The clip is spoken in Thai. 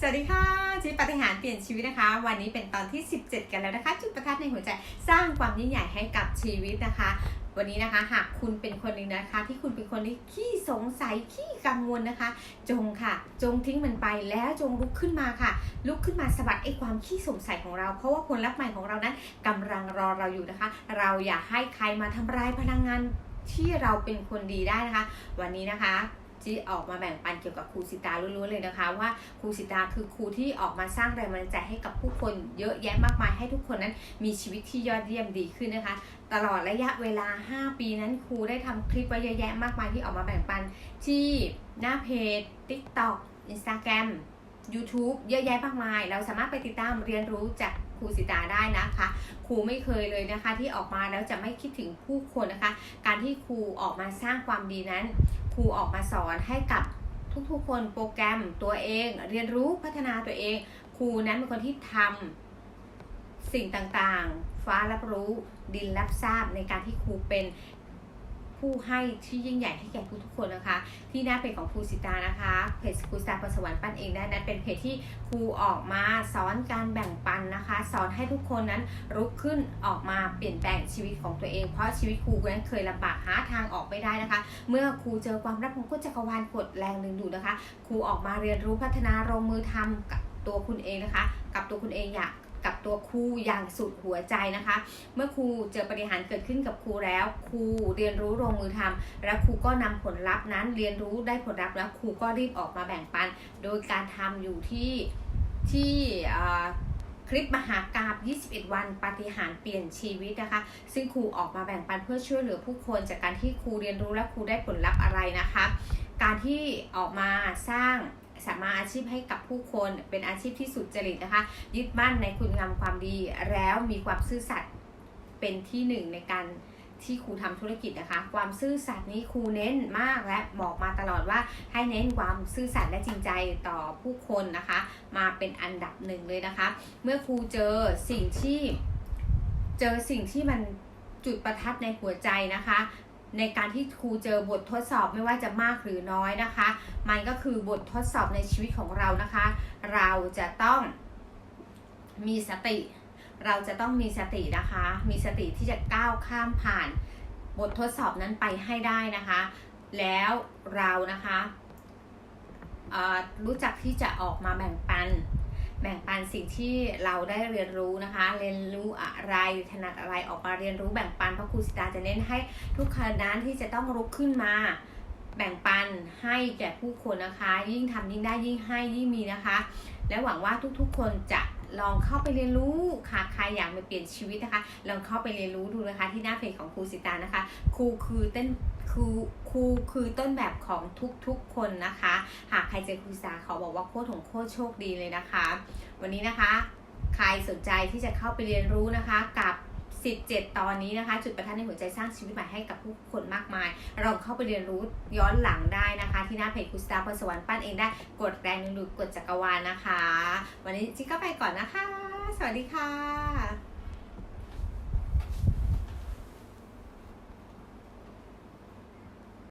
สวัสดีค่ะชีวิตปฏิหารเปลี่ยนชีวิตนะคะ วันนี้เป็นตอนที่ 17 กันแล้วนะคะ จุดประทัดในหัวใจสร้างความยิ่งใหญ่ให้กับชีวิตนะคะ วันนี้นะคะหากคุณเป็นคนหนึ่งนะคะ ที่คุณเป็นคนที่ขี้สงสัยขี้กังวลนะคะ จงค่ะ จงทิ้งมันไปแล้วจงลุกขึ้นมาค่ะ ลุกขึ้นมาสะบัดไอ้ความขี้สงสัยของเรา เพราะว่าผลลัพธ์ใหม่ของเรานั้นกำลังรอเราอยู่นะคะ เราอย่าให้ใครมาทำลายพลังงานที่เราเป็นคนดีได้นะคะ วันนี้นะคะ จีออกมาแบ่งปันเกี่ยวกับครูสิตาล้วนๆเลยนะคะ ว่าครูสิตาคือครูที่ออกมาสร้างแรงบันดาลใจให้กับผู้คนเยอะแยะมากมายให้ทุกคนนั้นมีชีวิตที่ยอดเยี่ยมดีขึ้นนะคะ ตลอดระยะเวลา 5 ปีนั้นครูได้ทำคลิปไว้เยอะแยะมากมายที่ออกมาแบ่งปันที่หน้าเพจ TikTok Instagram YouTube เยอะแยะมากมาย เราสามารถไปติดตามเรียนรู้จากครูสิตาได้นะคะ ครูไม่เคยเลยนะคะ ที่ออกมาแล้วจะไม่คิดถึงผู้คนนะคะ การที่ครูออกมาสร้างความดีนั้น ครูออกมาสอนให้กับทุกๆคนโปรแกรมตัวเอง เรียนรู้พัฒนาตัวเอง ครูนั้นเป็นคนที่ทำสิ่งต่างๆ ฟ้ารับรู้ดินรับทราบในการที่ครูเป็น ผู้ให้ที่ยิ่งใหญ่ให้แก่ทุกๆคนนะคะ ที่หน้าเพจของครูสิตานะคะเพจครูสิตาประสวรรค์ปั้นเองได้นั้นเป็นเพจที่ครูออกมาสอนการแบ่งปันนะคะ สอนให้ทุกคนนั้นลุกขึ้นออกมาเปลี่ยนแปลงชีวิตของตัวเอง เพราะชีวิตครูนั้นเคยลำบากหาทางออกไม่ได้นะคะ เมื่อครูเจอความรักของกุจักรวาลกดแรงดึงดูดนะคะ ครูออกมาเรียนรู้พัฒนาลงมือทำกับตัวคุณเองนะคะ กับตัวคุณเองอยาก กับตัวครูอย่างสุดหัวใจนะคะ เมื่อครูเจอปฏิหารเกิดขึ้นกับครูแล้วครูเรียนรู้ลงมือทำแล้วครูก็นำผลลัพธ์นั้น เรียนรู้ได้ผลลัพธ์แล้วครูก็รีบออกมาแบ่งปัน โดยการทำอยู่ที่ที่คลิปมหากราบ 21 วัน ปฏิหารเปลี่ยนชีวิตนะคะ ซึ่งครูออกมาแบ่งปันเพื่อช่วยเหลือผู้คน จากการที่ครูเรียนรู้และครูได้ผลลัพธ์อะไรนะคะ การที่ออกมาสร้าง สามารถอาชีพให้กับผู้คน เป็นอาชีพที่สุดจริตนะคะ ยึดมั่นในคุณงามความดี แล้วมีความซื่อสัตย์เป็นที่หนึ่งในการที่ครูทำธุรกิจนะคะ ความซื่อสัตย์นี้ครูเน้นมากและบอกมาตลอดว่าให้เน้นความซื่อสัตย์และจริงใจต่อผู้คนนะคะ มาเป็นอันดับหนึ่งเลยนะคะ เมื่อครูเจอสิ่งที่เจอสิ่งที่มันจุดประทัดในหัวใจนะคะ ในการที่ครูเจอบททดสอบไม่ว่าจะมากหรือน้อยนะคะ มันก็คือบททดสอบในชีวิตของเรานะคะ เราจะต้องมีสติ เราจะต้องมีสตินะคะ มีสติที่จะก้าวข้ามผ่านบททดสอบนั้นไปให้ได้นะคะ แล้วเรานะคะรู้จักที่จะออกมาแบ่งปัน แบ่งปันสิ่งที่เราได้เรียนรู้นะคะ เรียนรู้อะไรถนัดอะไรออกมาเรียนรู้แบ่งปันเพราะครูสิตาจะเน้นให้ทุกคนนั้นที่จะต้องลุกขึ้นมา แบ่งปันให้แก่ผู้คนนะคะ ยิ่งทำยิ่งได้ยิ่งให้ยิ่งมีนะคะ และหวังว่าทุกๆคนจะ ลองเข้าไปเรียนรู้ค่ะใครอยากมาเปลี่ยนชีวิตนะคะ ลองเข้าไปเรียนรู้ดูนะคะ ที่หน้าเพจของครูสิตานะคะครูคือต้นครูครูคือต้นแบบของทุกๆคนนะคะ หากใครเจอครูสิตาเขาบอกว่าโคตรของโคตรโชคดีเลยนะคะ วันนี้นะคะ ใครสนใจที่จะเข้าไปเรียนรู้นะคะกับ 17 ตอนนี้นะคะ จุดประทัดในหัวใจสร้างชีวิตใหม่ให้กับผู้คนมากมาย เราเข้าไปเรียนรู้ย้อนหลังได้นะคะ ที่หน้าเพจคุสตาพรสวรรค์ปั้นเองได้กดแรงดึงดูดกดจักรวาลนะคะ วันนี้จิ๊กก็ไปก่อนนะคะ สวัสดีค่ะ